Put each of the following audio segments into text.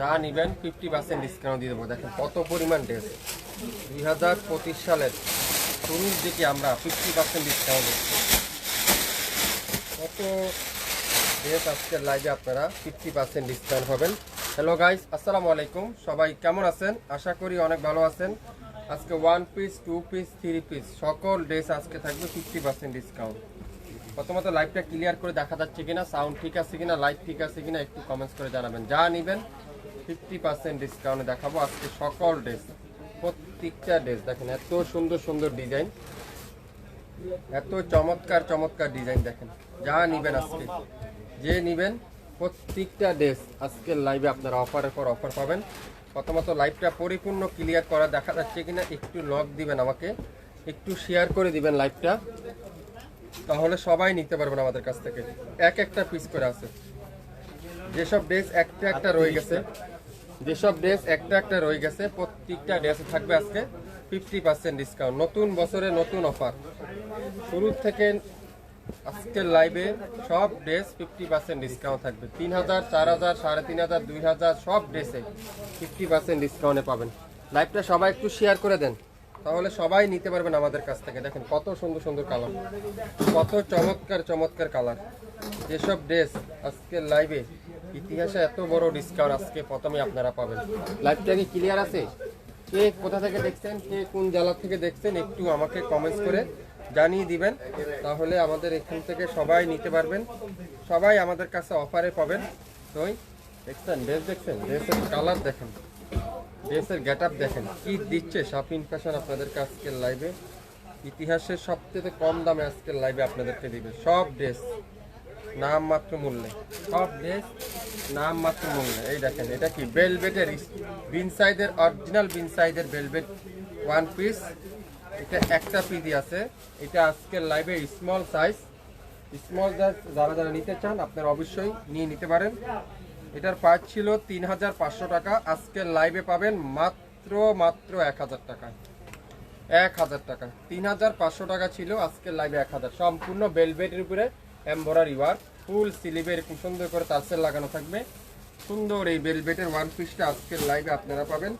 যা নিবেন fifty percent discount দিয়ে দেবো। দেখেন কত পরিমাণ ড্রেস দুই হাজার পঁচিশ সালের শুরুর দিকে আমরা ফিফটি পার্সেন্ট ডিসকাউন্ট দিচ্ছি। কত ড্রেস আজকের লাইভে আপনারা ফিফটি পার্সেন্ট ডিসকাউন্ট পাবেন। হ্যালো গাইস আসসালামু আলাইকুম। সবাই কেমন আছেন? আশা করি অনেক ভালো আছেন। আজকে one piece two piece three piece সকল ড্রেস আজকে থাকবে ফিফটি পার্সেন্ট ডিসকাউন্ট প্রথমত লাইভটা ক্লিয়ার করে দেখা যাচ্ছে কিনা সাউন্ড ঠিক আছে কিনা লাইভ ঠিক আছে কিনা, একটু কমেন্টস করে জানাবেন। যা নেবেন ফিফটি পার্সেন্ট ডিসকাউন্টে দেখাবো আজকে সকল ড্রেস প্রত্যেকটা ড্রেস দেখেন, এত সুন্দর সুন্দর ডিজাইন এত চমৎকার চমৎকার ডিজাইন দেখেন। যা নিবেন আজকে, যে নিবেন, প্রত্যেকটা ড্রেস আজকের লাইভে আপনারা অফারের পর অফার পাবেন। প্রথমত লাইভটা পরিপূর্ণ ক্লিয়ার করা দেখা যাচ্ছে কিনা, একটু লক দিবেন আমাকে, একটু শেয়ার করে দিবেন লাইভটা তাহলে সবাই নিতে পারবেন আমাদের কাছ থেকে। এক একটা পিস করে আছে। যেসব ড্রেস একটা একটা রয়ে গেছে, যেসব ড্রেস একটা একটা রয়ে গেছে, প্রত্যেকটা ড্রেসে থাকবে আজকে ফিফটি পার্সেন্ট ডিসকাউন্ট নতুন বছরে নতুন অফার শুরু থেকে আজকের লাইভে সব ড্রেস ফিফটি পার্সেন্ট ডিসকাউন্ট থাকবে। তিন হাজার, চার হাজার, সাড়ে তিন হাজার, দুই হাজার, সব ড্রেসে ফিফটি পার্সেন্ট ডিসকাউন্টে পাবেন। লাইভটা সবাই একটু শেয়ার করে দেন। তাহলে সবাই নিতে পারবেন আমাদের কাছ থেকে। দেখেন, কত সুন্দর সুন্দর কালার। কত চমৎকার চমৎকার কালার। যেসব ড্রেস আজকের লাইভে ইতিহাসে এত বড় ডিসকাউন্ট আজকে প্রথমে আপনারা পাবেন। লাইভটা কি ক্লিয়ার আছে? কে কোথা থেকে দেখছেন, কে কোন জেলা থেকে দেখছেন, একটু আমাকে কমেন্টস করে জানিয়ে দিবেন। তাহলে আমাদের এখান থেকে সবাই নিতে পারবেন। সবাই আমাদের কাছে অফারে পাবেন। তো দেখছেন ড্রেস দেখছেন? ড্রেসের কালার দেখেন। ড্রেসের গেট আপ দেখেন, কি দিচ্ছে শপিং ফ্যাশন আপনাদেরকে আজকের লাইভে ইতিহাসের সবচেয়ে কম দামে আজকের লাইভে আপনাদেরকে দিবে। সব ড্রেস নাম মাত্র মূল্যে। সব ড্রেস নাম মাত্র মূল্যে। এই দেখেন, এটা কি? বেলভেটের বিন সাইজের অরিজিনাল বিন সাইজের বেলভেট ওয়ান পিস এটা একটা পিদি আছে। এটা আজকের লাইভে স্মল সাইজ স্মল সাইজ যারা যারা নিতে চান, আপনারা অবশ্যই নিয়ে নিতে পারেন। এটার প্রাইস ছিল তিন হাজার পাঁচশো টাকা। আজকের লাইভে পাবেন মাত্র মাত্র এক হাজার টাকা এক হাজার টাকা তিন হাজার পাঁচশো টাকা ছিল আজকের লাইভে এক হাজার সম্পূর্ণ বেলভেটের উপরে এম্বরারি ওয়ার্ক ফুল স্লিভে এরকম সুন্দর করে তালসেল লাগানো থাকবে। সুন্দর এই বেলভেটের ওয়ান পিসটা আজকের লাইভে আপনারা পাবেন।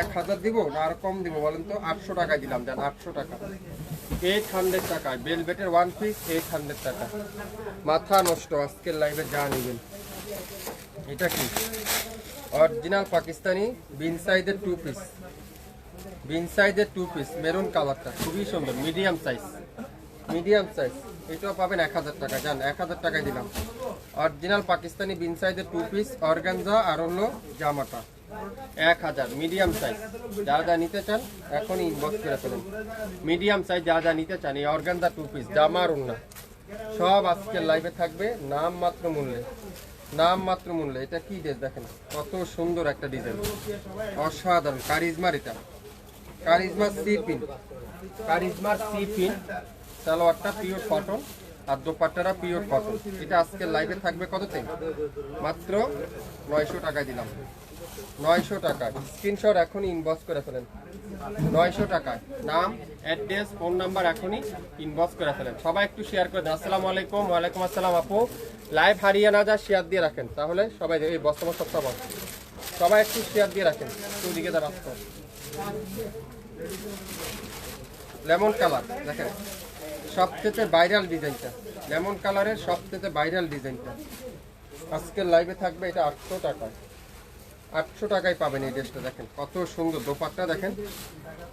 এক হাজার দিব আর কম দিব বলেন তো? আটশো টাকা দিলাম যান আটশো টাকা। এইট হান্ড্রেড টাকা বেলভেটের ওয়ান পিস এইট হান্ড্রেড টাকা। মাথা নষ্ট আজকের লাইভে যা নেবেন। এটা কি? অরিজিনাল পাকিস্তানি বিন সাইজের টু পিস বিন সাইজের টু পিস মেরুন কালারটা খুবই সুন্দর মিডিয়াম সাইজ মিডিয়াম সাইজ এটাও পাবেন এক হাজার টাকা, জান, এক হাজার টাকায় দিলাম। অরিজিনাল পাকিস্তানি বিন সাইজের টু পিস অর্গানজা আর হলো জামাটা, এক হাজার মিডিয়াম সাইজ যা যা নিতে চান, এখনই ইনবক্স করে ফেলুন। মিডিয়াম সাইজ যা যা নিতে চান, এই অর্গানজা টু পিস জামা আর সব আজকের লাইভে থাকবে, নাম মাত্র মূল্যে। নাম মাত্র মূল্য, এটা কি ড্রেস দেখেন? কত সুন্দর একটা ডিজাইন অসাধারণ। কারিজমার এটা। কারিজমার সি পিন। কারিজমার সি পিন। সালোয়ারটা পিওর কটন আর দোপাট্টারা পিওর কটন এটা আজকে লাইভে থাকবে কততে মাত্র নয়শো টাকায় দিলাম। নয়শো টাকা। স্ক্রিনশট এখনই ইনবক্স করে ফেলেন। নয়শো টাকায় নাম অ্যাড্রেস ফোন নাম্বার এখনই ইনবক্স করে ফেলেন। সবাই একটু শেয়ার করে দেন। আসসালামু আলাইকুম, ওয়ালাইকুম আসসালাম আপু। লাইভ হারিয়ে না যা শেয়ার দিয়ে রাখেন। তাহলে সবাই এই বর্তমান সপ্তাহ সবাই একটু শেয়ার দিয়ে রাখেন। দুদিকে যা রাস্তা। লেমন কালার দেখেন। সবচেয়ে ভাইরাল ডিজাইনটা লেমন কালারের সবচেয়ে ভাইরাল ডিজাইনটা আজকের লাইভে থাকবে এটা আটশো টাকা। আটশো টাকায় পাবেন এই ড্রেসটা, দেখেন কত সুন্দর দোপাট্টা, দেখেন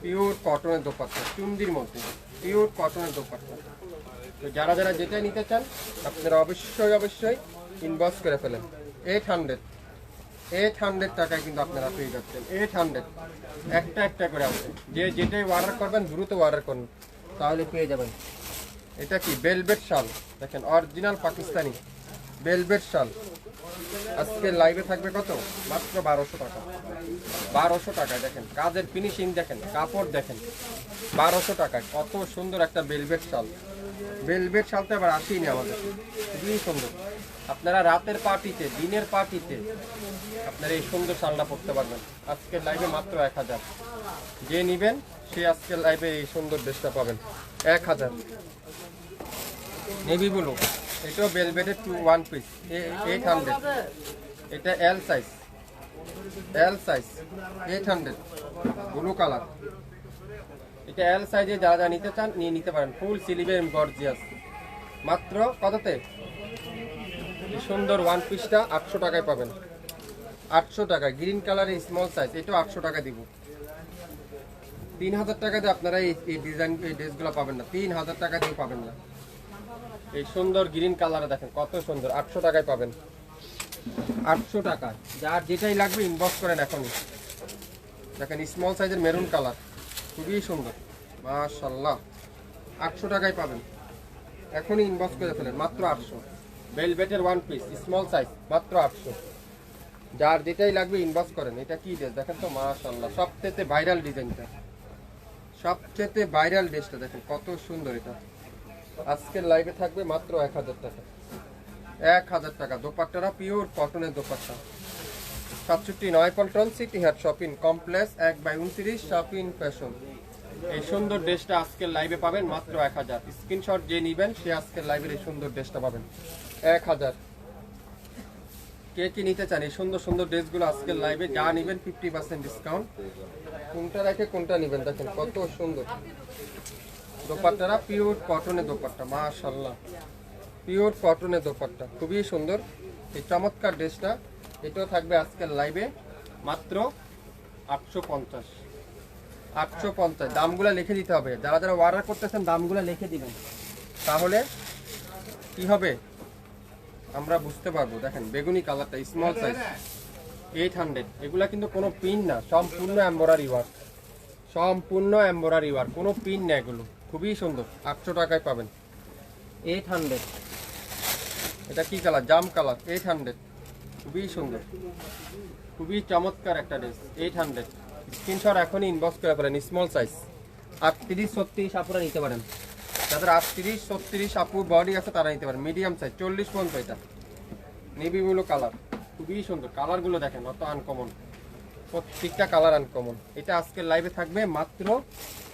পিওর কটনের দোপাট্টা, চুন্দির মধ্যে, পিওর কটনের দোপাট্টা। তো যারা যারা যেটা নিতে চান, আপনারা অবশ্যই অবশ্যই ইনবক্স করে ফেলেন। এইট হান্ড্রেড এইট হান্ড্রেড টাকায় কিন্তু আপনারা পেয়ে যাচ্ছেন। এইট হান্ড্রেড একটা একটা করে আসবে যে যেটাই অর্ডার করবেন, দ্রুত অর্ডার করুন, তাহলে পেয়ে যাবেন। এটা কি? বেলবেট শাল। দেখেন অরিজিনাল পাকিস্তানি। বেলবেট শাল। আজকে লাইভে থাকবে কত? মাত্র বারোশো টাকা। বারোশো টাকা, দেখেন, কাজের ফিনিশিং দেখেন, কাপড় দেখেন। বারোশো টাকায় কত সুন্দর একটা বেলভেট শাল। বেলভেট শালটা আবার আসেনি আমাদের। খুবই সুন্দর। আপনারা রাতের পার্টিতে দিনের পার্টিতে আপনারা এই সুন্দর শালটা পড়তে পারবেন। আজকের লাইভে মাত্র এক হাজার। যে নিবেন, সে আজকের লাইভে এই সুন্দর ড্রেসটা পাবেন। এক হাজার। নেভি ব্লু এটাও বেলভেটের two one piece eight hundred এটা L size L size eight hundred blue colour এটা এল সাইজে যারা যা নিতে চান, নিয়ে নিতে পারেন। ফুল সিলিভের গর্জিয়াস মাত্র কততে? সুন্দর ওয়ান পিসটা আটশো টাকায় পাবেন। আটশো টাকা গ্রিন কালারের স্মল সাইজ এটাও আটশো টাকা দিব। তিন হাজার টাকা দিয়ে আপনারা এই ডিজাইন এই ড্রেসগুলো পাবেন না। তিন হাজার টাকা দিয়ে পাবেন না। এই সুন্দর গ্রিন কালারে দেখেন, কত সুন্দর। আটশো টাকায় পাবেন। আটশো টাকা। যার যেটাই লাগবে ইনবক্স করেন এখনই। দেখেন স্মল সাইজের মেরুন কালার খুবই সুন্দর। মাশাল্লাহ আটশো টাকায় পাবেন। এখনই ইনবক্স করে ফেলেন, মাত্র আটশো। বেলভেটের ওয়ান পিস স্মল সাইজ মাত্র আটশো। যার যেটাই লাগবে ইনবক্স করেন। এটা কি ড্রেস দেখেন তো মাশাল্লাহ সবচেয়ে ভাইরাল ডিজাইনটা সবচেয়ে ভাইরাল ড্রেসটা দেখেন, কত সুন্দর এটা। আজকের লাইভে থাকবে মাত্র এক হাজার টাকা। এক হাজার টাকা। দোপাট্টারা পিওর কটনের দোপাট্টা। সাতষট্টি নয় পল্টন সিটি হাট শপিং কমপ্লেক্স এক বাই উনত্রিশ শপিং ফ্যাশন এই সুন্দর ড্রেসটা আজকের লাইভে পাবেন মাত্র এক হাজার। স্ক্রিনশট যে নিবেন, সে আজকের লাইভের এই সুন্দর ড্রেসটা পাবেন। এক হাজার। কে কি নিতে চান? এই সুন্দর সুন্দর ড্রেসগুলো আজকের লাইভে যা নিবেন ফিফটি পার্সেন্ট ডিসকাউন্ট কোনটা রেখে কোনটা নিবেন? দেখেন কত সুন্দর। দোপাট্টারা পিওর কটনের দোপাট্টা মাশাল্লাহ পিওর কটনের দোপাট্টা, খুবই সুন্দর। এই চমৎকার ড্রেসটা এটাও থাকবে আজকের লাইভে মাত্র আটশো পঞ্চাশ। আটশো পঞ্চাশ, দামগুলো লিখে দিতে হবে। যারা যারা অর্ডার করতেছেন, দামগুলো লিখে দিবেন। তাহলে কি হবে? আমরা বুঝতে পারব। দেখেন, বেগুনি কালারটা স্মল সাইজ এইট হান্ড্রেড এগুলা কিন্তু কোনো পিন না। সম্পূর্ণ এম্বরারি ওয়ার্ক সম্পূর্ণ এম্বরারি ওয়ার্ক কোনো পিন না এগুলো। খুবই সুন্দর আটশো টাকায় পাবেন। এইট হান্ড্রেড এটা কি কালার জাম কালার এইট হান্ড্রেড খুবই সুন্দর। খুবই চমৎকার একটা ড্রেস এইট হান্ড্রেড স্ক্রিনশট এখনই ইনবক্স করে ফেলেন স্মল সাইজ আটত্রিশ ছত্রিশ আপুরা নিতে পারেন। যাদের আটত্রিশ ছত্রিশ আপু বডি আছে তারা নিতে পারেন। মিডিয়াম সাইজ চল্লিশ পর্যন্ত এটা। নেভি ব্লু কালার খুবই সুন্দর। কালারগুলো দেখেন অত আনকমন প্রত্যেকটা কালার আনকমন এটা আজকের লাইভে থাকবে মাত্র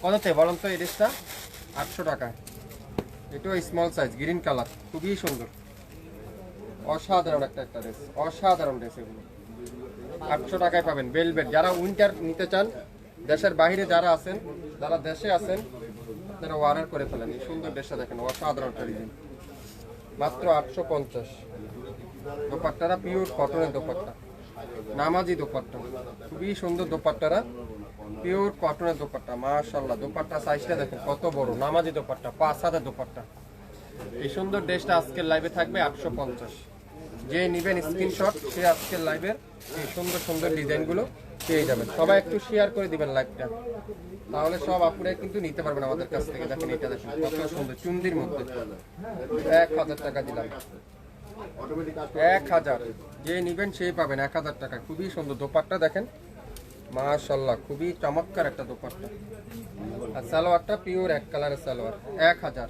কততে বলুন তো এই ড্রেসটা? আটশো টাকা। এটাও স্মল সাইজ গ্রিন কালার খুবই সুন্দর। অসাধারণ একটা একটা ড্রেস অসাধারণ ড্রেস এগুলো। আটশো টাকায় পাবেন বেলভেট যারা উইন্টার নিতে চান, দেশের বাইরে যারা আছেন, যারা দেশে আছেন তারা অর্ডার করে ফেলেন। এই সুন্দর ড্রেসটা দেখেন, অসাধারণ একটা ডিজাইন মাত্র আটশো পঞ্চাশ। দোপাট্টারা পিওর কটনের দোপাট্টা। নামাজি দোপাট্টা। খুবই সুন্দর দোপাট্টারা পিওর কটনের দোপাট্টা মাশাল্লাহ দোপাট্টা সাইজটা দেখেন, কত বড়, নামাজি দোপাট্টা, পাঁচ হাজার দোপাট্টা। এই সুন্দর ড্রেসটা আজকের লাইভে থাকবে আটশো পঞ্চাশ। যে নিবেন স্ক্রিনশট সে আজকের লাইভের এই সুন্দর সুন্দর ডিজাইনগুলো পেয়ে যাবেন। সবাই একটু শেয়ার করে দিবেন লাইভটা তাহলে সব আপুরাই কিন্তু নিতে পারবেন আমাদের কাছ থেকে। দেখেন এটা দেখেন, কত সুন্দর চুন্দির মধ্যে। এক হাজার টাকা দিলাম। এক হাজার। যে নিবেন সেই পাবেন এক হাজার টাকা। খুবই সুন্দর দোপাট্টা দেখেন। মাশাল্লাহ খুবই চমৎকার একটা দোপাট্টা। আর সালোয়ারটা পিওর এক কালারের সালোয়ার, এক হাজার।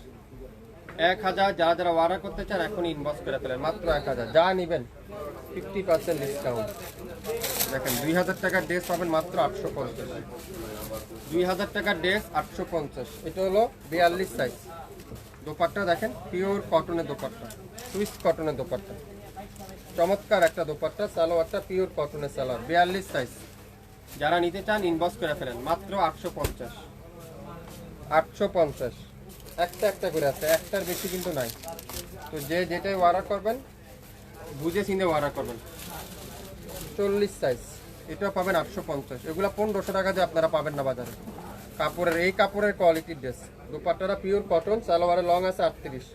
এক হাজার, যারা যারা অর্ডার করতে চান এখন ইনবক্স করে ফেলেন, মাত্র এক হাজার। যা নিবেন ফিফটি পার্সেন্ট ডিসকাউন্ট দেখেন, দুই হাজার টাকার ড্রেস পাবেন মাত্র আটশো পঞ্চাশ। দুই হাজার টাকার ড্রেস আটশো পঞ্চাশ। এটা হলো বিয়াল্লিশ সাইজ দোপাট্টা দেখেন পিওর কটনের দোপাট্টা সুইস কটনের দোপাট্টা। চমৎকার একটা দোপাট্টা, সালোয়ারটা পিওর কটনের সালোয়ার, বিয়াল্লিশ সাইজ যারা নিতে চান ইনবক্স করে ফেলেন। মাত্র আটশো পঞ্চাশ। আটশো পঞ্চাশ। একটা একটা করে আছে। একটার বেশি কিন্তু নাই। তো যে যেটাই অর্ডার করবেন, বুঝে চিনে অর্ডার করবেন। চল্লিশ সাইজ এটাও পাবেন আটশো পঞ্চাশ। এগুলো পনেরোশো টাকা দিয়ে আপনারা পাবেন না বাজারে। কাপড়ের, এই কাপড়ের কোয়ালিটির ড্রেস দুপাট্টারা পিওর কটন সালোয়ারের লং আছে আটত্রিশ।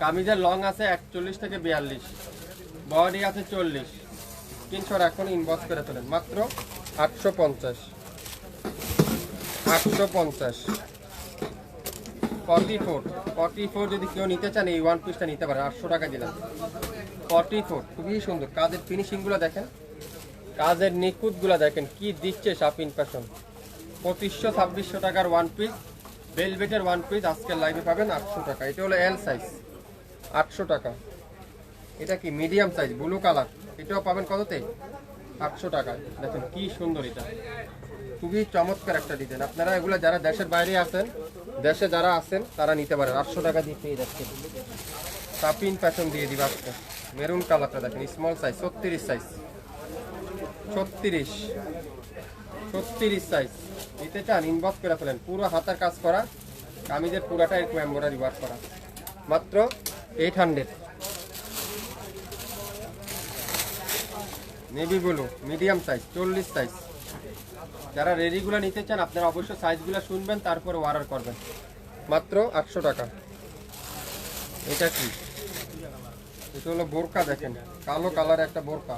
কামিজের লং আছে একচল্লিশ থেকে বিয়াল্লিশ। বডি আছে চল্লিশ। স্ক্রিনশট এখন ইনবক্স করে ফেলেন মাত্র আটশো পঞ্চাশ। আটশো পঞ্চাশ। Forty four. ফর্টি ফোর যদি কেউ নিতে চান, এই ওয়ান পিসটা নিতে পারে আটশো টাকা দিলাম। Forty four. খুবই সুন্দর। কাজের ফিনিশিংগুলো দেখেন। কাজের নিখুঁতগুলো দেখেন। কি দিচ্ছে শাপিন ফ্যাশন পঁচিশশো, ছাব্বিশশো টাকার ওয়ান পিস বেলভেটের ওয়ান পিস আজকের লাইভে পাবেন আটশো টাকা। এটা হলো এল সাইজ আটশো টাকা। এটা কি মিডিয়াম সাইজ ব্লু কালার এটাও পাবেন কততে? আটশো টাকা দেখেন কি সুন্দর এটা। খুবই চমৎকার একটা ডিজাইন আপনারা এগুলো যারা দেশের বাইরে আছেন, দেশে যারা আছেন, তারা নিতে পারেন। আটশো টাকা দিয়ে পেয়ে যাচ্ছেন। সাপিন প্যাশন দিয়ে দিবা আজকে। মেরুন কালারটা দেখেন স্মল সাইজ ছত্রিশ সাইজ ছত্রিশ। ছত্রিশ সাইজ নিতে চান ইনবক্স করে ফেলেন। পুরো হাতার কাজ করা, কামিজের পুরাটা এরকম এম্বরারি ওয়ার্ক করা। মাত্র eight hundred navy blue medium size চল্লিশ সাইজ যারা রেডিগুলো নিতে চান, আপনারা অবশ্যই সাইজগুলো শুনবেন, তারপরে অর্ডার করবেন। মাত্র আটশো টাকা। এটা কি? এটা হলো বোরকা, দেখেন। কালো কালার একটা বোরকা।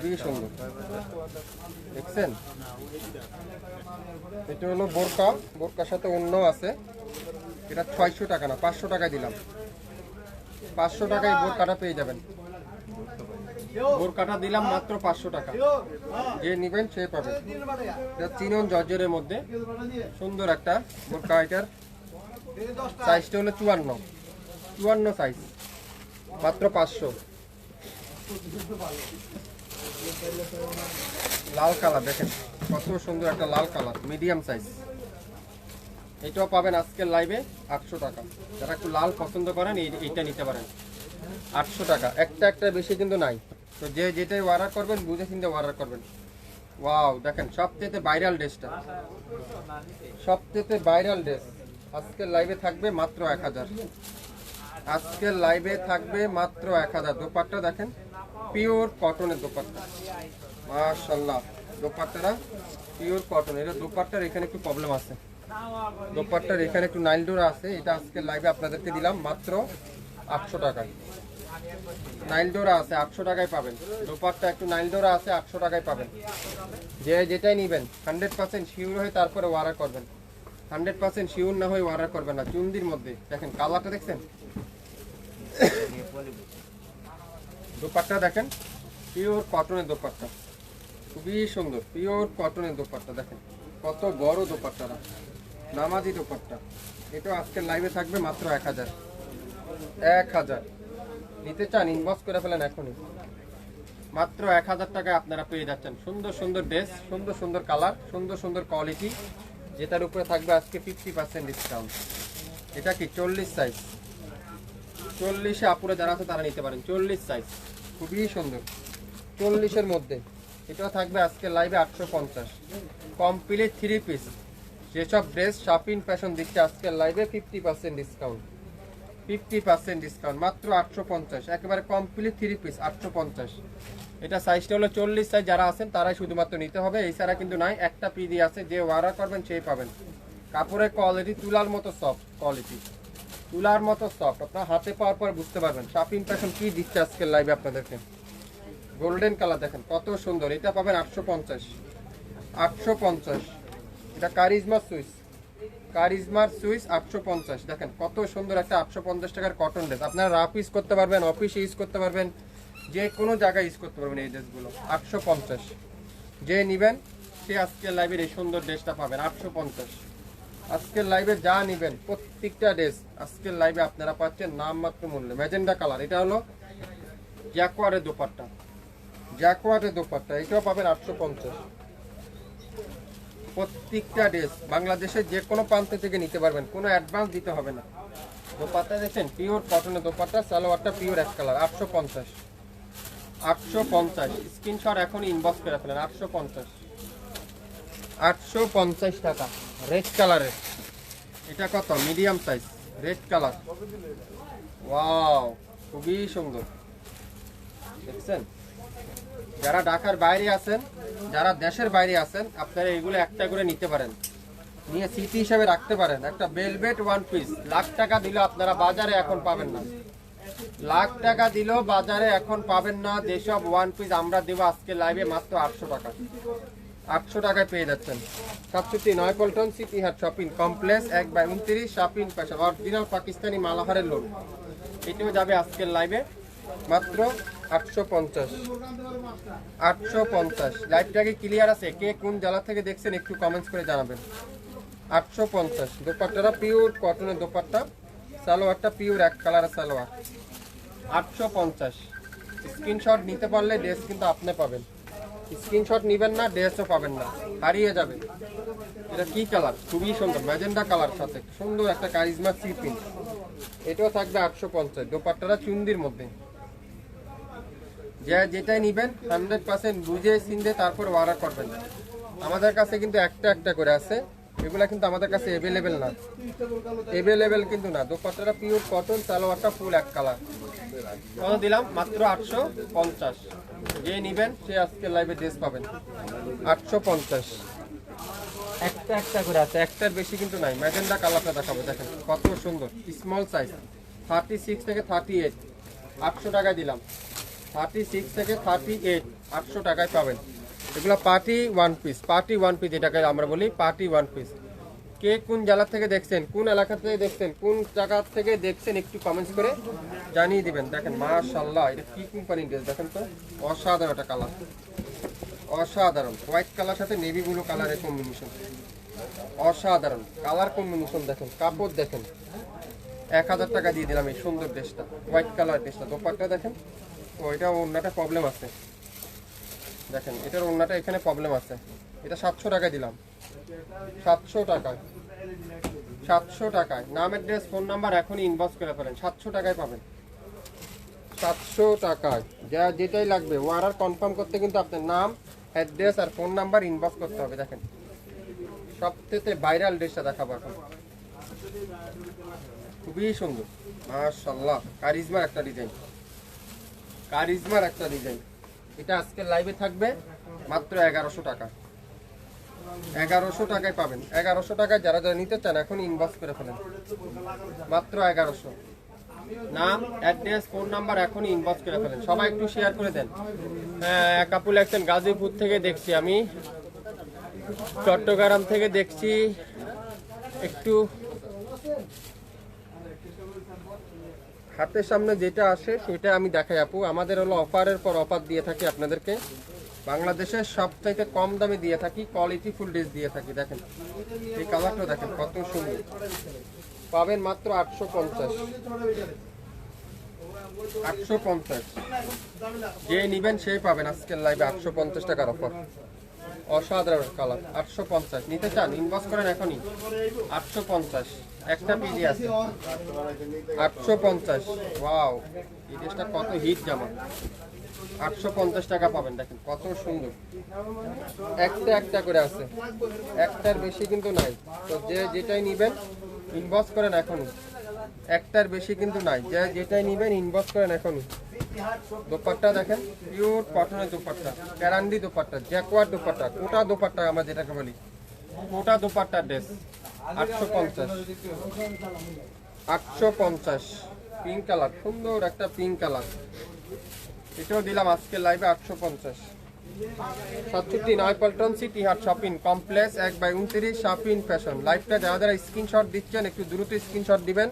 খুবই সুন্দর। দেখছেন? এটা হলো বোরকা। বোরকার সাথে অন্য আছে। এটা ছয়শো টাকা না, পাঁচশো টাকায় দিলাম। পাঁচশো টাকায় বোরকাটা পেয়ে যাবেন। বোরকাটা দিলাম মাত্র পাঁচশো টাকা। যে নিবেন সে পাবে। এটা চিনন জর্জরের মধ্যে। সুন্দর একটা বোরকা এটার। সাইজটা হলো চুয়ান্ন। চুয়ান্ন সাইজ মাত্র পাঁচশো। লাল কালার, দেখেন। কত সুন্দর একটা লাল কালার মিডিয়াম সাইজ এটাও পাবেন আজকের লাইভে আটশো টাকা। যারা একটু লাল পছন্দ করেন, এই- এইটা নিতে পারেন। আটশো টাকা। একটা একটা বেশি কিন্তু নাই। তো যে যেটাই অর্ডার করবেন, বুঝে চিনতে অর্ডার করবেন। ওয়াও দেখেন, সবচেয়ে ভাইরাল ড্রেসটা সবচেয়ে ভাইরাল ড্রেস আজকের লাইভে থাকবে মাত্র এক হাজার। আজকের লাইভে থাকবে মাত্র এক হাজার। দোপাট্টা দেখেন পিওর কটনের দোপাট্টা। মাশাল্লাহ দোপাট্টারা পিওর কটন এটা দোপাট্টার এখানে একটু প্রবলেম আছে। দোপাট্টার এখানে একটু নাইল ডোরা আছে। এটা আজকের লাইভে আপনাদেরকে দিলাম মাত্র আটশো টাকায়। নাইল ডোরা আছে, আটশো টাকায় পাবেন। দোপাট্টা একটু নাইল ডোরা আছে, আটশো টাকায় পাবেন। যে যেটাই নিবেন, হান্ড্রেড পার্সেন্ট শিওর হয়ে তারপরে অর্ডার করবেন। হান্ড্রেড পার্সেন্ট শিওর না হয়ে অর্ডার করবেন না, চুন্দির মধ্যে। দেখেন, কালারটা দেখছেন? দোপাট্টা দেখেন, পিওর কটনের দোপাট্টা। খুবই সুন্দর, পিওর কটনের দোপাট্টা দেখেন। কত বড় দোপাট্টাটা। নামাজি দোপাট্টা। এটা আজকের লাইভে থাকবে মাত্র এক হাজার। এক হাজার। নিতে চান ইনবক্স করে ফেলেন এখনই। মাত্র এক হাজার টাকায় আপনারা পেয়ে যাচ্ছেন। সুন্দর সুন্দর ড্রেস সুন্দর সুন্দর কালার সুন্দর সুন্দর কোয়ালিটি যেটার উপরে থাকবে আজকে ফিফটি পার্সেন্ট ডিসকাউন্ট এটা কি? চল্লিশ সাইজ চল্লিশে আপুরে যারা আছে তারা নিতে পারেন। চল্লিশ সাইজ খুবই সুন্দর। চল্লিশের মধ্যে। এটাও থাকবে আজকে লাইভে আটশো পঞ্চাশ। কমপ্লিট থ্রি পিস যেসব ড্রেস শপিং ফ্যাশন দিচ্ছে আজকের লাইভে fifty percent discount fifty percent discount মাত্র আটশো পঞ্চাশ। একেবারে কমপ্লিট থ্রি পিস আটশো পঞ্চাশ। এটা সাইজটা হলো চল্লিশ সাইজ যারা আছেন তারাই শুধুমাত্র নিতে হবে। এছাড়া কিন্তু নাই, একটা পিডি আছে, যে অর্ডার করবেন সেই পাবেন। কাপড়ের কোয়ালিটি তুলার মতো সফট কোয়ালিটি তুলার মতো সফট আপনার হাতে পাওয়ার পর বুঝতে পারবেন। শপিং ফ্যাশন কি দিচ্ছে আজকের লাইভে আপনাদেরকে। গোল্ডেন কালার দেখেন, কত সুন্দর। এটা পাবেন আটশো পঞ্চাশ। আটশো পঞ্চাশ। এটা কারিজমা সুইচ কারিজমার সুইচ আটশো পঞ্চাশ। দেখেন কত সুন্দর একটা আটশো পঞ্চাশ টাকার কটন ড্রেস আপনারা রাফ ইউজ করতে পারবেন অফিসে ইউজ করতে পারবেন, যে কোনো জায়গায় ইউজ করতে পারবেন এই ড্রেসগুলো আটশো পঞ্চাশ। যে নেবেন, সে আজকের লাইভের এই সুন্দর ড্রেসটা পাবেন, আটশো পঞ্চাশ। আজকের লাইভে যা নেবেন, প্রত্যেকটা ড্রেস আজকের লাইভে আপনারা পাচ্ছেন নামমাত্র মূল্যে। ম্যাজেন্ডা কালার এটা হলো জ্যাকোয়ারের দোপাট্টা। জ্যাকোয়ারের দোপাট্টা, এটাও পাবেন আটশো পঞ্চাশ। প্রত্যেকটা ড্রেস বাংলাদেশের যে কোনো প্রান্ত থেকে নিতে পারবেন। কোনো অ্যাডভান্স দিতে হবে না। দোপাট্টা দেখছেন? পিওর কটনের দোপাট্টা, সালোয়ারটা পিওর এক কালার আটশো পঞ্চাশ। আটশো পঞ্চাশ। স্ক্রিনশট এখন ইনবক্স করে ফেলেন, আটশো পঞ্চাশ। আটশো পঞ্চাশ টাকা। রেড কালারের এটা কত? Medium size red colour wow খুবই সুন্দর। দেখছেন? যারা ঢাকার বাইরে আছেন, যারা দেশের বাইরে আছেন, আপনারা এগুলো একটা করে নিতে পারেন। নিয়ে স্মৃতি হিসাবে রাখতে পারেন। একটা বেলভেট ওয়ান পিস লাখ টাকা দিলেও আপনারা বাজারে এখন পাবেন না। লাখ টাকা দিলেও বাজারে এখন পাবেন না। যেসব ওয়ান পিস আমরা দেবো আজকে লাইভে মাত্র আটশো টাকা। আটশো টাকায় পেয়ে যাচ্ছেন। সাতষট্টি নয় পল্টন সিটি হাট শপিং কমপ্লেক্স এক বাই উনত্রিশ শপিং অরিজিনাল পাকিস্তানি মালাহারের লোন এটিও যাবে আজকের লাইভে মাত্র আটশো পঞ্চাশ। আটশো পঞ্চাশ। ক্লিয়ার আছে? কে কোন থেকে দেখছেন একটু করে জানাবেন। আটশো পঞ্চাশ। দোপাট্টাটা পিওর কটনের দোপাট্টা। পিওর এক কালারের সালোয়ার। আটশো পঞ্চাশ। স্ক্রিনশট নিতে পারলে ড্রেস কিন্তু আপনি পাবেন। স্ক্রিনশট নেবেন না ড্রেসও পাবেন না। হারিয়ে যাবে এটা কি কালার খুবই সুন্দর। ম্যাজেন্ডা কালার সাথে। সুন্দর একটা কারিজমা সি এটাও থাকবে আটশো পঞ্চাশ। দোপাট্টারা চুন্দির মধ্যে। যে যেটাই নিবেন হান্ড্রেড পার্সেন্ট বুঝে চিনতে তারপর অর্ডার করবেন। আমাদের কাছে কিন্তু একটা একটা করে আছে। এগুলা কিন্তু আমাদের কাছে অ্যাভেলেবেল না। অ্যাভেলেবেল কিন্তু না। দোপাট্টাটা পিওর কটন সালোয়ারটা ফুল এক কালার কত দিলাম, মাত্র আটশো পঞ্চাশ। যে নিবেন, সে আজকে লাইভে ড্রেস পাবেন। আটশো পঞ্চাশ। একটা একটা করে আছে। একটার বেশি কিন্তু নাই। ম্যাজেন্ডা কালারটা দেখাবো, দেখেন। কত সুন্দর। স্মল সাইজ থার্টি সিক্স থেকে থার্টি এইট আটশো টাকায় দিলাম। থার্টি সিক্স থেকে থার্টি এইট আটশো টাকায় পাবেন। এগুলো party one piece party one piece যেটাকে আমরা বলি পার্টি ওয়ান পিস কে কোন জেলা থেকে দেখছেন, কোন এলাকা থেকে দেখছেন, কোন জায়গা থেকে দেখছেন একটু কমেন্টস করে জানিয়ে দিবেন। দেখেন মাশাল্লাহ এটা কি কোম্পানির ড্রেস দেখেন তো, অসাধারণ একটা কালার অসাধারণ হোয়াইট কালার সাথে নেভি ব্লু কালারের কম্বিনেশন অসাধারণ কালার কম্বিনেশন দেখেন, কাপড় দেখেন। এক হাজার টাকা দিয়ে দিলাম এই সুন্দর ড্রেসটা হোয়াইট কালার ড্রেসটা দোপাট্টা দেখেন ও, এটা অন্যটা প্রবলেম আছে। দেখেন, এটার অন্যটা এখানে প্রবলেম আছে। এটা সাতশো টাকা দিলাম। সাতশো টাকায়। সাতশো টাকায়। নাম অ্যাড্রেস ফোন নাম্বার এখনই ইনবক্স করে ফেলেন। সাতশো টাকায় পাবেন। সাতশো টাকায়। যা যেটাই লাগবে। অর্ডার কনফার্ম করতে কিন্তু আপনার নাম অ্যাড্রেস আর ফোন নাম্বার ইনবক্স করতে হবে। দেখেন সবথেকে ভাইরাল ড্রেসটা দেখাবো এখন। খুবই সুন্দর। মাশাল্লাহ কারিজমার একটা ডিজাইন কারিজমার একটা ডিজাইন এটা আজকে লাইভে থাকবে মাত্র এগারোশো টাকা। এগারোশো টাকায় পাবেন। এগারোশো টাকায় যারা যারা নিতে চান, এখন ইনবক্স করে ফেলেন। মাত্র এগারোশো। নাম অ্যাড্রেস ফোন নাম্বার এখন ইনবক্স করে ফেলেন। সবাই একটু শেয়ার করে দেন। হ্যাঁ আপু একজন গাজীপুর থেকে দেখছি আমি। চট্টগ্রাম থেকে দেখছি। একটু হাতের সামনে যেটা আসে, সেটা আমি দেখাই আপু। আমাদের হলো অফারের পর অফার দিয়ে থাকি আপনাদেরকে। বাংলাদেশের সব থেকে কম দামে দিয়ে থাকি কোয়ালিটি ফুল ড্রেস দিয়ে থাকি, দেখেন। এই কালারটা দেখেন, কত সুন্দর। পাবেন মাত্র আটশো পঞ্চাশ। আটশো পঞ্চাশ। যে নিবেন সেই পাবেন আজকের লাইভে আটশো পঞ্চাশ টাকার অফার অসাধারণ কালার আটশো পঞ্চাশ। নিতে চান ইনভেস্ট করেন এখনই। আটশো পঞ্চাশ। একটা পিজি আছে। আটশো পঞ্চাশ। ওয়াও, এই ড্রেসটা কত হিট জামা। আটশো পঞ্চাশ টাকা পাবেন, দেখেন কত সুন্দর। একটা একটা করে আছে। একটার বেশি কিন্তু নাই। তো যে যেটাই নিবেন ইনভেস্ট করেন এখনই। একটার বেশি কিন্তু নাই। যে যেটাই নিবেন ইনভেস্ট করেন এখনই। দোপাট্টা দেখেন পিওর কটনের দোপাট্টা। ক্যারান্ডি দোপাট্টা জ্যাকওয়ার দোপাট্টা, কোটা দোপাট্টা আমরা যেটাকে বলি। কোটা দোপাট্টা ড্রেস আটশো পঞ্চাশ। আটশো পঞ্চাশ। পিঙ্ক কালার সুন্দর একটা পিঙ্ক কালার এটাও দিলাম আজকে লাইভে আটশো পঞ্চাশ। সাতষট্টি নয় পল্টন সিটি হাট শপিং কমপ্লেক্স এক বাই উনত্রিশ শপিং ফ্যাশন লাইভটা যারা যারা স্ক্রিনশট দিচ্ছেন, একটু দ্রুত স্ক্রিনশট দিবেন।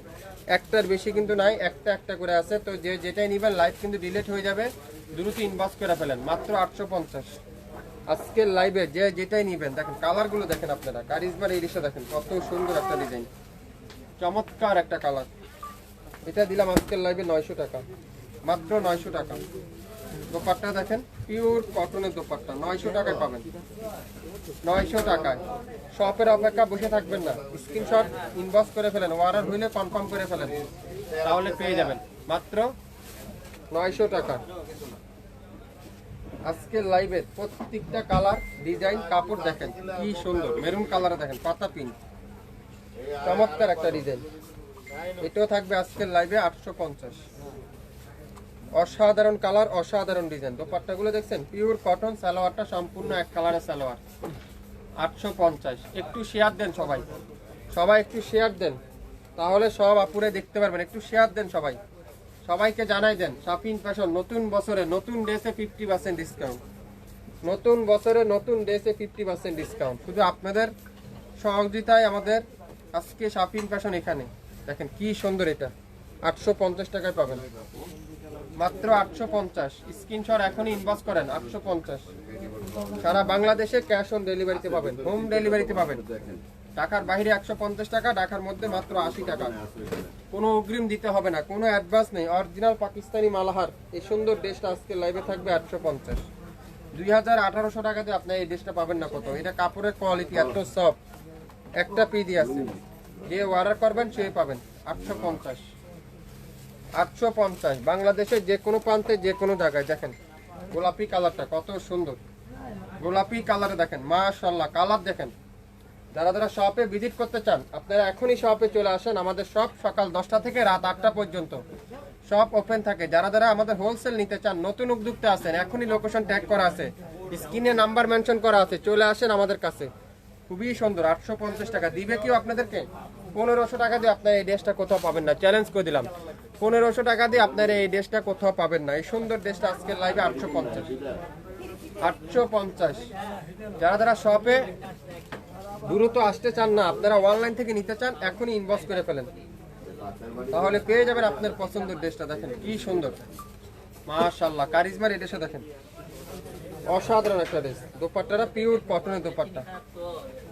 একটার বেশি কিন্তু নাই, একটা একটা করে আছে। তো যে যেটাই নিবেন লাইভ কিন্তু ডিলিট হয়ে যাবে। দ্রুত ইনবক্স করে ফেলেন। মাত্র আটশো পঞ্চাশ। আজকের লাইভে যে যেটাই নিবেন, দেখেন কালারগুলো দেখেন আপনারা। কারিজমার এই রিক্সা দেখেন, কত সুন্দর একটা ডিজাইন চমৎকার একটা কালার এটা দিলাম আজকের লাইভে নয়শো টাকা। মাত্র নয়শো টাকা। দোপাট্টা দেখেন পিওর কটনের দোপাট্টা। নয়শো টাকায় পাবেন। নয়শো টাকায়। শপের অপেক্ষা বসে থাকবেন না। স্ক্রিনশট ইনবক্স করে ফেলেন। অর্ডার হইলে কনফার্ম করে ফেলেন। তাহলে পেয়ে যাবেন। মাত্র নয়শো টাকা। আজকের লাইভের প্রত্যেকটা কালার ডিজাইন কাপড় দেখেন। কি সুন্দর। মেরুন কালারে দেখেন, পাতা পিঙ্ক চমৎকার একটা ডিজাইন এটাও থাকবে আজকের লাইভে আটশো পঞ্চাশ। অসাধারণ কালার অসাধারণ ডিজাইন দোপাট্টাগুলো দেখছেন? পিওর কটন সালোয়ারটা সম্পূর্ণ এক কালারের সালোয়ার। আটশো পঞ্চাশ। একটু শেয়ার দেন সবাই। সবাই একটু শেয়ার দেন। তাহলে সব আপুরে দেখতে পারবেন। একটু শেয়ার দেন সবাই। সবাইকে জানাই দেন, শপিং ফ্যাশন নতুন বছরে নতুন ড্রেসে ফিফটি পার্সেন্ট ডিসকাউন্ট নতুন বছরে নতুন ড্রেসে ফিফটি পার্সেন্ট ডিসকাউন্ট শুধু আপনাদের সহযোগিতায় আমাদের আজকে শপিং ফ্যাশন এখানে। দেখেন কি সুন্দর এটা। আটশো পঞ্চাশ টাকায় পাবেন। মাত্র আটশো পঞ্চাশ। স্ক্রিনশট এখনই ইনবক্স করেন, আটশো পঞ্চাশ। সারা বাংলাদেশে ক্যাশ অন ডেলিভারিতে পাবেন হোম ডেলিভারিতে পাবেন। ঢাকার বাইরে একশো পঞ্চাশ টাকা, ঢাকার মধ্যে মাত্র আশি টাকা। কোনো অগ্রিম দিতে হবে না কোনো অ্যাডভান্স নেই। অরিজিনাল পাকিস্তানি মালাহার এই সুন্দর ড্রেসটা আজকে লাইভে থাকবে আটশো পঞ্চাশ। দুই হাজার আঠারোশো টাকাতে আপনি এই ড্রেসটা পাবেন না কত। এটা কাপড়ের কোয়ালিটি এত সফট একটা পিদি আছে। যে অর্ডার করবেন সে পাবেন। আটশো পঞ্চাশ। আটশো পঞ্চাশ। বাংলাদেশের যে কোনো প্রান্তে যে কোনো জায়গায়। দেখেন গোলাপি কালারটা কত সুন্দর। গোলাপি কালারে দেখেন মাশাল্লাহ কালার দেখেন। যারা যারা শপে ভিজিট করতে চান, আপনারা এখনই শপে চলে আসেন আমাদের শপ সকাল দশটা থেকে রাত আটটা পর্যন্ত। শপ ওপেন থাকে। যারা যারা আমাদের হোলসেল নিতে চান, নতুন উদ্যোক্তা আছেন, এখনই লোকেশন ট্যাগ করা আছে। স্ক্রিনে নাম্বার মেনশন করা আছে। চলে আসেন আমাদের কাছে। খুবই সুন্দর, আটশো পঞ্চাশ টাকা। দিবে কেউ আপনাদেরকে? পনেরোশো টাকা দিয়ে আপনার এই ড্রেসটা কোথাও পাবেন না। চ্যালেঞ্জ করে দিলাম। পনেরোশো টাকা দিয়ে আপনার এই ড্রেসটা কোথাও পাবেন না। এই সুন্দর ড্রেসটা আজকের লাইভে আটশো পঞ্চাশ। আটশো পঞ্চাশ। যারা যারা শপে দ্রুত আসতে চান না, আপনারা অনলাইন থেকে নিতে চান, এখনই ইনবক্স করে ফেলেন। তাহলে পেয়ে যাবেন আপনার পছন্দের ড্রেসটা দেখেন কি সুন্দর। মাশাল্লাহ কারিজমার এই ড্রেসটা দেখেন। অসাধারণ একটা ড্রেস দোপাট্টাটা পিওর কটনের দোপাট্টা।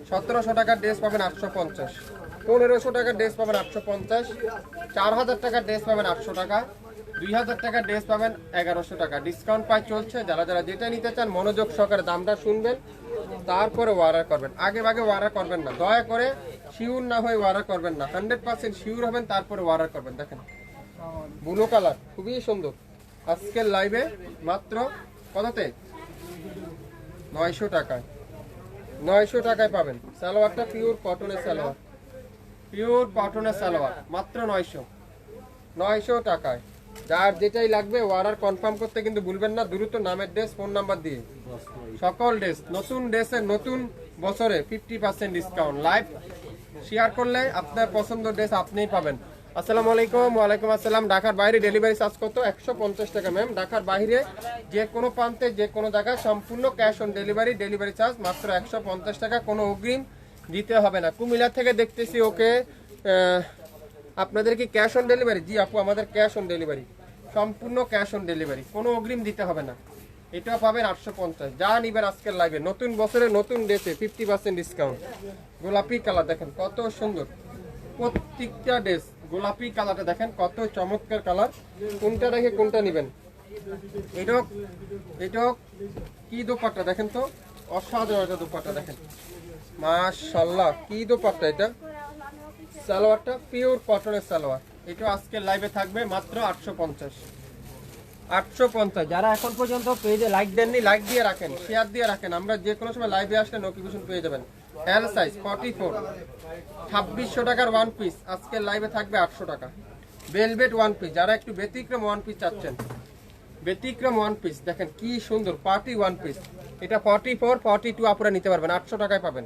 সতেরোশো টাকার ড্রেস পাবেন আটশো পঞ্চাশ। পনেরোশো টাকার ড্রেস পাবেন আটশো পঞ্চাশ। চার হাজার টাকার ড্রেস পাবেন আটশো টাকা। দুই হাজার টাকার ড্রেস পাবেন এগারোশো টাকা। ডিসকাউন্ট পাই চলছে। যারা যারা যেটা নিতে চান, মনোযোগ সহকারে দামটা শুনবেন। তারপরে অর্ডার করবেন। আগে ভাগে অর্ডার করবেন না। দয়া করে শিউর না হয়ে ওয়ারা করবেন না। হান্ড্রেড পার্সেন্ট শিউর হবেন, তারপরে অর্ডার করবেন। দেখেন ব্লু কালার, খুবই সুন্দর। আজকের লাইভে মাত্র কততে? নয়শো টাকায়। নয়শো টাকায় পাবেন। সালোয়ারটা পিওর কটনের সালোয়ার। পিওর কটনের সালোয়ার, মাত্র নয়শো। নয়শো টাকায়। যার যেটাই লাগবে অর্ডার কনফার্ম করতে কিন্তু ভুলবেন না। দ্রুত নামের ড্রেস ফোন নাম্বার দিয়ে। সকল ড্রেস, নতুন ড্রেসের নতুন বছরে fifty percent discount live share করলে আপনার পছন্দ ড্রেস আপনিই পাবেন। আসসালামু আলাইকুম, ওয়ালাইকুম আসসালাম। ঢাকার বাইরে ডেলিভারি চার্জ কত? একশো পঞ্চাশ টাকা ম্যাম ঢাকার বাইরে যে কোনো প্রান্তে, যে কোনো জায়গায় সম্পূর্ণ cash on delivery delivery charge মাত্র একশো পঞ্চাশ টাকা। কোনো অগ্রিম দিতে হবে না। কুমিল্লা থেকে দেখতেছি ওকে আহ, আপনাদের কি ক্যাশ অন ডেলিভারি জি আপু আমাদের ক্যাশ অন ডেলিভারি সম্পূর্ণ ক্যাশ অন ডেলিভারি কোনো অগ্রিম দিতে হবে না। এটা পাবেন আটশো পঞ্চাশ। যা নিবেন আজকের লাইভে নতুন বছরে নতুন ডেটে ফিফটি পার্সেন্ট ডিসকাউন্ট গোলাপি কালার দেখেন কত সুন্দর। প্রত্যেকটা ড্রেস গোলাপি কালারটা দেখেন কত চমৎকার কালার কোনটা রেখে কোনটা নিবেন? এটাও এটাও কি দোপাট্টা দেখেন তো? অসাধারণ একটা দোপাট্টা দেখেন। মাশাল্লাহ কি দোপাট্টা এটা? সালোয়ারটা পিওর কটনের সালোয়ার। এটা আজকের লাইভে থাকবে মাত্র আটশো পঞ্চাশ। আটশো পঞ্চাশ। যারা এখন পর্যন্ত পেজে লাইক দেননি লাইক দিয়ে রাখেন শেয়ার দিয়ে রাখেন। আমরা যে কোনো সময় লাইভে আসলে নোটিফিকেশন পেয়ে যাবেন। এল সাইজ ফর্টি ফোর ছাব্বিশশো টাকার ওয়ান পিস আজকের লাইভে থাকবে আটশো টাকা। ভেলভেট ওয়ান পিস যারা একটু ব্যতিক্রম ওয়ান পিস চাচ্ছেন, ব্যতিক্রম ওয়ান পিস দেখেন কি সুন্দর পার্টি ওয়ান পিস এটা ফর্টি ফোর ফর্টি টু আপুরা নিতে পারবেন। আটশো টাকায় পাবেন।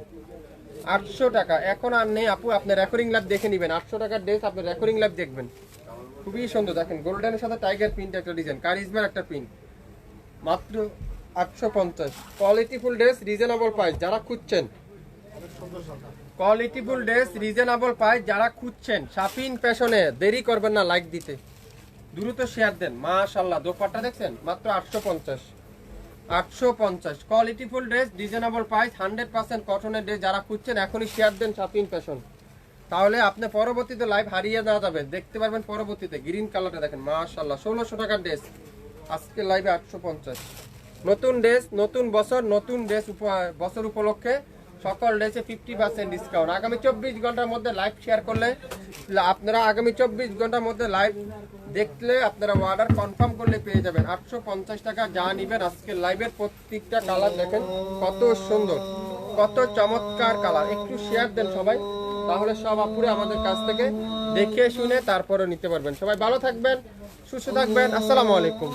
আটশো টাকা। এখন আর নেই, আপু আপনার রেকর্ডিং ল্যাব দেখে নেবেন। আটশো টাকার ড্রেস আপনি রেকর্ডিং ল্যাব দেখবেন। খুবই সুন্দর, দেখেন গোল্ডেনের সাথে টাইগার প্রিন্ট একটা ডিজাইন কারিজমার একটা প্রিন্ট মাত্র আটশো পঞ্চাশ। কোয়ালিটিফুল ড্রেস রিজনেবল প্রাইস যারা খুঁজছেন। কোয়ালিটিফুল ড্রেস রিজনেবল প্রাইস যারা খুঁজছেন শাপিন ফ্যাশনে দেরি করবেন না লাইক দিতে। দ্রুত শেয়ার দেন মাশাল্লাহ দোপাট্টা দেখছেন? মাত্র আটশো পঞ্চাশ। আটশো পঞ্চাশ। কোয়ালিটিফুল dress reasonable price hundred percent কটনের ড্রেস যারা খুঁজছেন, এখনই শেয়ার দেন শাপিন ফ্যাশন তাহলে আপনি পরবর্তীতে লাইভ হারিয়ে না যাবে। দেখতে পারবেন পরবর্তীতে গ্রিন কালারটা দেখেন। মাশাল্লাহ ষোলোশো টাকার ড্রেস আজকে লাইভে আটশো পঞ্চাশ। নতুন ড্রেস নতুন বছর, নতুন ড্রেস বছর উপলক্ষে সকল ড্রেসে ফিফটি পার্সেন্ট ডিসকাউন্ট আগামী চব্বিশ ঘণ্টার মধ্যে লাইভ শেয়ার করলে, আপনারা আগামী চব্বিশ ঘণ্টার মধ্যে লাইভ দেখলে আপনারা অর্ডার কনফার্ম করলে পেয়ে যাবেন। আটশো পঞ্চাশ টাকা যা নিবেন আজকে লাইভের প্রত্যেকটা কালার দেখেন, কত সুন্দর, কত চমৎকার কালার একটু শেয়ার দেন সবাই, তাহলে সব আপুরে আমাদের কাছ থেকে দেখে শুনে তারপরে নিতে পারবেন। সবাই ভালো থাকবেন, সুস্থ থাকবেন, আসসালামু আলাইকুম।